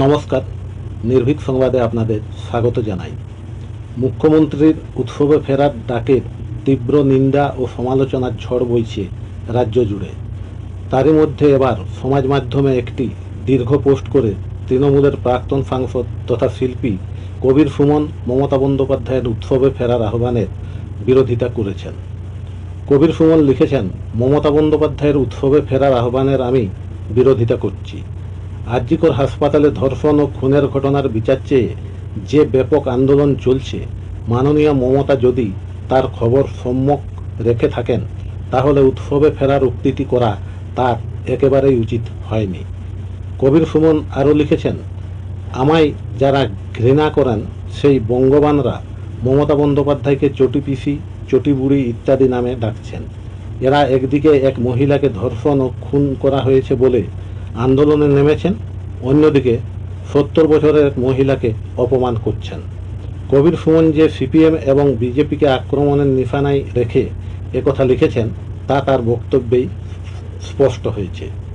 নমস্কার। নির্ভীক সংবাদে আপনাদের স্বাগত জানাই। মুখ্যমন্ত্রীর উৎসবে ফেরার ডাকের তীব্র নিন্দা ও সমালোচনার ঝড় বইছে রাজ্য জুড়ে। তারই মধ্যে এবার সমাজ মাধ্যমে একটি দীর্ঘ পোস্ট করে তৃণমূলের প্রাক্তন সাংসদ তথা শিল্পী কবির সুমন, মমতা বন্দ্যোপাধ্যায়ের উৎসবে ফেরার আহ্বানের বিরোধিতা করেছেন। কবির সুমন লিখেছেন, মমতা বন্দ্যোপাধ্যায়ের উৎসবে ফেরার আহ্বানের আমি বিরোধিতা করছি। আরজিকর হাসপাতালে ধর্ষণ ও খুনের ঘটনার বিচার চেয়ে যে ব্যাপক আন্দোলন চলছে, মাননীয় মমতা যদি তার খবর সম্যক রেখে থাকেন, তাহলে উৎসবে ফেরার উক্তিটি করা তার একেবারেই উচিত হয়নি। কবির সুমন আরও লিখেছেন, আমায় যারা ঘৃণা করেন, সেই বঙ্গবানরা মমতা বন্দ্যোপাধ্যায়কে চটি পিসি, চটি বুড়ি ইত্যাদি নামে ডাকছেন। এরা একদিকে এক মহিলাকে ধর্ষণ ও খুন করা হয়েছে বলে আন্দোলনে নেমেছেন, অন্যদিকে সত্তর বছরের এক মহিলাকে অপমান করছেন। কবির সুমন যে সিপিএম এবং বিজেপিকে আক্রমণের নিশানায় রেখে একথা লিখেছেন, তা তার বক্তব্যেই স্পষ্ট হয়েছে।